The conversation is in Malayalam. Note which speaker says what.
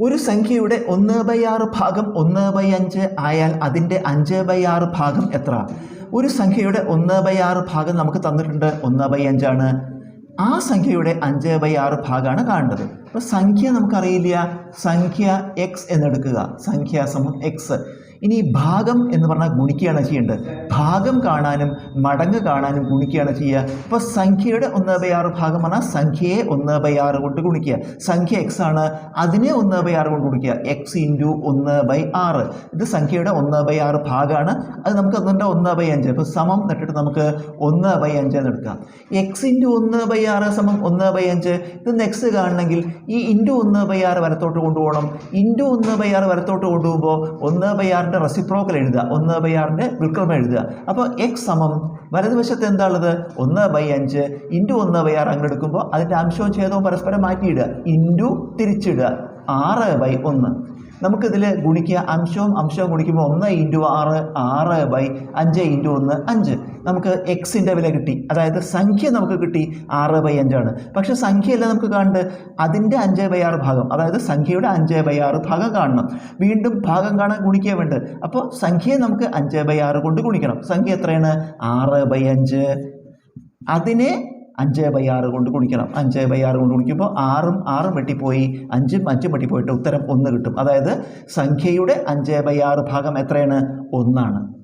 Speaker 1: ഒരു സംഖ്യയുടെ ഒന്ന് ബൈ ആറ് ഭാഗം ഒന്ന് ബൈ അഞ്ച് ആയാൽ അതിന്റെ അഞ്ച് ബൈ ആറ് ഭാഗം എത്ര? ഒരു സംഖ്യയുടെ ഒന്ന് ബൈ ആറ് ഭാഗം നമുക്ക് തന്നിട്ടുണ്ട് ഒന്ന് ബൈ അഞ്ചാണ്. ആ സംഖ്യയുടെ അഞ്ച് ബൈ ആറ് ഭാഗമാണ് കാണേണ്ടത്. അപ്പോൾ സംഖ്യ നമുക്കറിയില്ല. സംഖ്യ എക്സ് എന്നെടുക്കുക. സംഖ്യ സമം എക്സ് ഇനി ഭാഗം എന്ന് പറഞ്ഞാൽ ഗുണിക്കുകയാണ് ചെയ്യേണ്ടത് ഭാഗം കാണാനും മടങ്ങ് കാണാനും ഗുണിക്കുകയാണ് ചെയ്യുക ഇപ്പോൾ സംഖ്യയുടെ ഒന്ന് ബൈ ആറ് ഭാഗം പറഞ്ഞാൽ സംഖ്യയെ ഒന്ന് ബൈ ആറ് കൊണ്ട് ഗുണിക്കുക സംഖ്യ എക്സ് ആണ് അതിനെ ഒന്ന് ബൈ ആറ് കൊണ്ട് ഗുണിക്കുക എക്സ് ഇന്റു ഒന്ന് ബൈ ആറ് ഇത് സംഖ്യയുടെ ഒന്ന് ബൈ ആറ് ഭാഗമാണ് അത് നമുക്ക് അതുകൊണ്ട് ഒന്ന് ബൈ അഞ്ച് ഇപ്പോൾ സമം നട്ടിട്ട് നമുക്ക് ഒന്ന് ബൈ അഞ്ച് എന്ന് എടുക്കാം എക്സ് ഇന്റു ഒന്ന് ബൈ ആറ് സമം ഒന്ന് ബൈ അഞ്ച് ഇത് എക്സ് കാണണമെങ്കിൽ ഈ ഇന്റു ഒന്ന് ബൈ ആറ് വലത്തോട്ട് കൊണ്ടുപോകണം ഇന്റു ഒന്ന് ബൈ ആറ് വലത്തോട്ട് കൊണ്ടുപോകുമ്പോൾ ഒന്ന് ബൈ ആറിന്റെ റെസിപ്രോക്കൽ എഴുതുക. ഒന്ന് ബൈ ആറിന്റെ വിൽക്രമം എഴുതുക. അപ്പോൾ എക്സ് സമം വലതുവശത്ത് എന്താ ഉള്ളത്? ഒന്ന് ബൈ അഞ്ച് ഇന്റു ഒന്ന് ബൈ ആറ് അങ്ങനെ എടുക്കുമ്പോൾ അതിന്റെ അംശവും ഛേദവും പരസ്പരം മാറ്റിയിടുക. ഇന്റു തിരിച്ചിടുക. ആറ് ബൈ ഒന്ന്. നമുക്കിതിൽ ഗുണിക്കുക അംശവും അംശവും ഗുണിക്കുമ്പോൾ ഒന്ന് ഇന്റു ആറ് ആറ് ബൈ അഞ്ച് ഇന്റു ഒന്ന് അഞ്ച്. നമുക്ക് എക്സിന്റെ വില കിട്ടി. അതായത് സംഖ്യ നമുക്ക് കിട്ടി ആറ് ബൈ അഞ്ചാണ് പക്ഷേ സംഖ്യയല്ല നമുക്ക് കാണേണ്ടത് അതിന്റെ അഞ്ച് ബൈ ആറ് ഭാഗം അതായത് സംഖ്യയുടെ അഞ്ച് ബൈ ആറ് ഭാഗം കാണണം. വീണ്ടും ഭാഗം കാണാൻ ഗുണിക്കുക വേണ്ടത് അപ്പോൾ സംഖ്യയെ നമുക്ക് അഞ്ച് ബൈ ആറ് കൊണ്ട് ഗുണിക്കണം. സംഖ്യ എത്രയാണ്? ആറ് ബൈ അഞ്ച്. അതിനെ അഞ്ച് ബൈ ആറ് കൊണ്ട് ഗുണിക്കണം. അഞ്ച് ബൈ ആറ് കൊണ്ട് ഗുണിക്കുമ്പോൾ ആറും ആറും വെട്ടിപ്പോയി. അഞ്ചും അഞ്ചും വെട്ടിപ്പോയിട്ട് ഉത്തരം ഒന്ന് കിട്ടും. അതായത് സംഖ്യയുടെ അഞ്ച് ബൈ ആറ് ഭാഗം എത്രയാണ്? ഒന്നാണ്.